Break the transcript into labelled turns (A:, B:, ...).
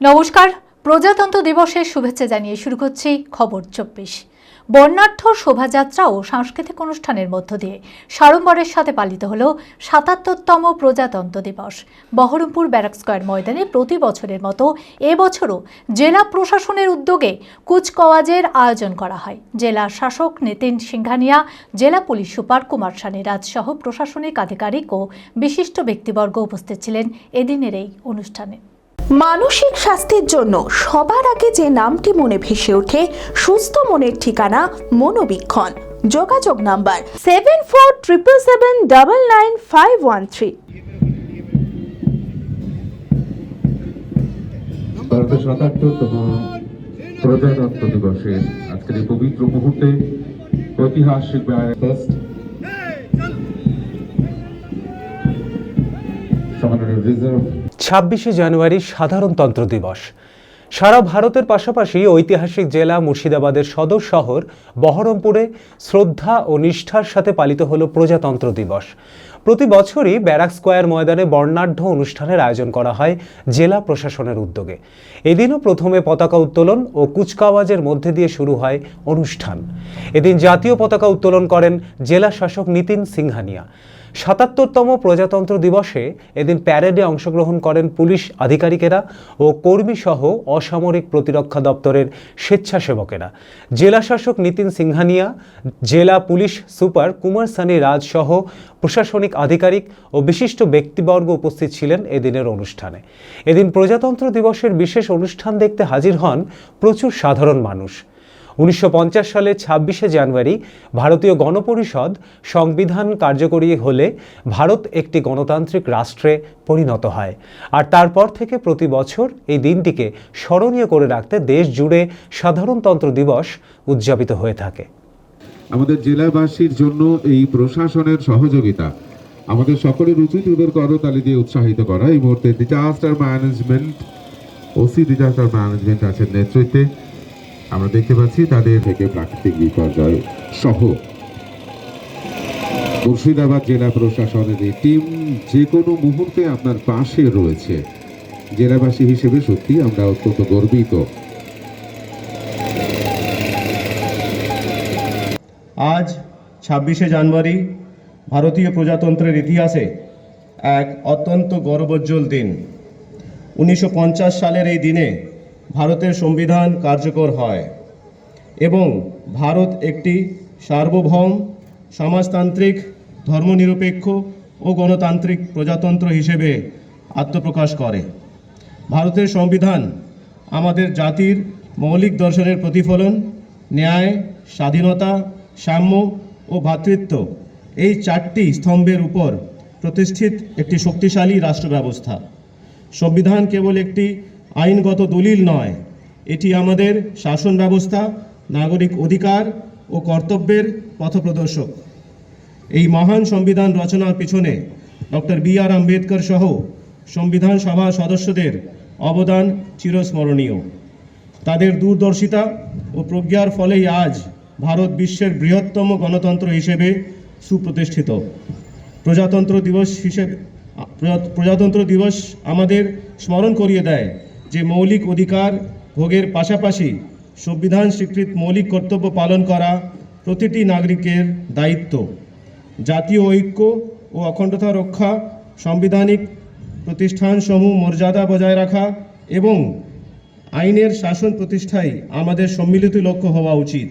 A: নমস্কার। প্রজাতন্ত্র দিবসের শুভেচ্ছা জানিয়ে শুরু করছি খবর চব্বিশ। বর্ণাঢ্য শোভাযাত্রা ও সাংস্কৃতিক অনুষ্ঠানের মধ্য দিয়ে সাড়ম্বরের সাথে পালিত হল সাতাত্তরতম প্রজাতন্ত্র দিবস। বহরমপুর ব্যারাক স্কোয়ার ময়দানে প্রতি বছরের মতো এবছরও জেলা প্রশাসনের উদ্যোগে কুচকাওয়াজের আয়োজন করা হয়। জেলা শাসক নিতিন সিংঘানিয়া, জেলা পুলিশ সুপার কুমার সানি রাজসহ প্রশাসনিক আধিকারিক ও বিশিষ্ট ব্যক্তিবর্গ উপস্থিত ছিলেন এদিনের এই অনুষ্ঠানে।
B: মানসিক স্বাস্থ্যের জন্য সবার আগে যে নামটি মনে ভেসে ওঠে সুস্থ মনের ঠিকানা মনোবীক্ষণ। যোগাযোগ number seven four triple seven double nine five one three
C: প্রজাতন্ত্র দিবসে আজকের এই পবিত্র মুহূর্তে ঐতিহাসিক রিজার্ভ
D: ছাব্বিশে জানুয়ারি সাধারণতন্ত্র দিবস। সারা ভারতের পাশাপাশি ঐতিহাসিক জেলা মুর্শিদাবাদের সদর শহর বহরমপুরে শ্রদ্ধা ও নিষ্ঠার সাথে পালিত হলো প্রজাতন্ত্র দিবস। প্রতি বছরই ব্যারাক স্কোয়ার ময়দানে বর্ণাঢ্য অনুষ্ঠানের আয়োজন করা হয় জেলা প্রশাসনের উদ্যোগে। এদিনও প্রথমে পতাকা উত্তোলন ও কুচকাওয়াজের মধ্যে দিয়ে শুরু হয় অনুষ্ঠান। এদিন জাতীয় পতাকা উত্তোলন করেন জেলা শাসক নিতিন সিংহানিয়া। সাতাত্তরতম প্রজাতন্ত্র দিবসে এদিন প্যারেডে অংশগ্রহণ করেন পুলিশ আধিকারিকেরা ও কর্মীসহ অসামরিক প্রতিরক্ষা দপ্তরের স্বেচ্ছাসেবকেরা। জেলা শাসক নিতিন সিংহানিয়া, জেলা পুলিশ সুপার কুমার সানি রাজ সহ প্রশাসনিক আধিকারিক ও বিশিষ্ট ব্যক্তিবর্গ উপস্থিত ছিলেন এদিনের অনুষ্ঠানে। এদিন প্রজাতন্ত্র দিবসের বিশেষ অনুষ্ঠান দেখতে হাজির হন প্রচুর সাধারণ মানুষ। উনিশশো সালে ছাব্বিশে জানুয়ারি ভারতীয় গণপরিষদ সংবিধান কার্যকরী হলে ভারত একটি গণতান্ত্রিক রাষ্ট্রে পরিণত হয়। আর তারপর থেকে প্রতি বছর এই দিনটিকে স্মরণীয় করে রাখতে দেশ জুড়ে সাধারণতন্ত্র দিবস উদযাপিত হয়ে থাকে।
C: আমাদের জেলাবাসীর জন্য এই প্রশাসনের সহযোগিতা, আমাদের সকলের উচিত ওদের করতালি দিয়ে উৎসাহিত করা। এই মুহূর্তে disaster management OC disaster management আছেন নেতৃত্বে। আমরা দেখতে পাচ্ছি তাদের থেকে প্রাকৃতিক বিপর্যয় সহ। মুর্শিদাবাদ জেলা প্রশাসনের এই টিম যে কোনো মুহূর্তে আপনার পাশে রয়েছে। জেলাবাসী হিসেবে সত্যি আমরা অত্যন্ত গর্বিত।
E: আজ ছাব্বিশে জানুয়ারি ভারতীয় প্রজাতন্ত্রের ইতিহাসে এক অত্যন্ত গৌরবোজ্জ্বল দিন। উনিশশো পঞ্চাশ সালের এই দিনে ভারতের সংবিধান কার্যকর হয় এবং ভারত একটি সার্বভৌম, সমাজতান্ত্রিক, ধর্মনিরপেক্ষ ও গণতান্ত্রিক প্রজাতন্ত্র হিসেবে আত্মপ্রকাশ করে। ভারতের সংবিধান আমাদের জাতির মৌলিক দর্শনের প্রতিফলন, ন্যায়, স্বাধীনতা, সাম্য ও ভ্রাতৃত্ব এই চারটি স্তম্ভের উপর প্রতিষ্ঠিত একটি শক্তিশালী রাষ্ট্র ব্যবস্থা সংবিধান কেবল একটি আইনগত দলিল নয়। এটি আমাদের শাসন ব্যবস্থা নাগরিক অধিকার ও কর্তব্যের পথপ্রদর্শক। এই মহান সংবিধান রচনার পিছনে ডক্টর বি আর আম্বেদকর সহ সংবিধান সভা সদস্যদের অবদান চিরস্মরণীয়। তাদের দূরদর্শিতা ও প্রজ্ঞার ফলেই আজ ভারত বিশ্বের বৃহত্তম গণতন্ত্র হিসেবে সুপ্রতিষ্ঠিত। প্রজাতন্ত্র দিবস হিসেবে প্রজাতন্ত্র দিবস আমাদের স্মরণ করিয়ে দেয় যে মৌলিক অধিকার ভোগের পাশাপাশি সংবিধান স্বীকৃত মৌলিক কর্তব্য পালন করা প্রতিটি নাগরিকের দায়িত্ব। জাতীয় ঐক্য ও অখণ্ডতা রক্ষা, সাংবিধানিক প্রতিষ্ঠানসমূহ মর্যাদা বজায় রাখা এবং আইনের শাসন প্রতিষ্ঠাই আমাদের সম্মিলিত লক্ষ্য হওয়া উচিত।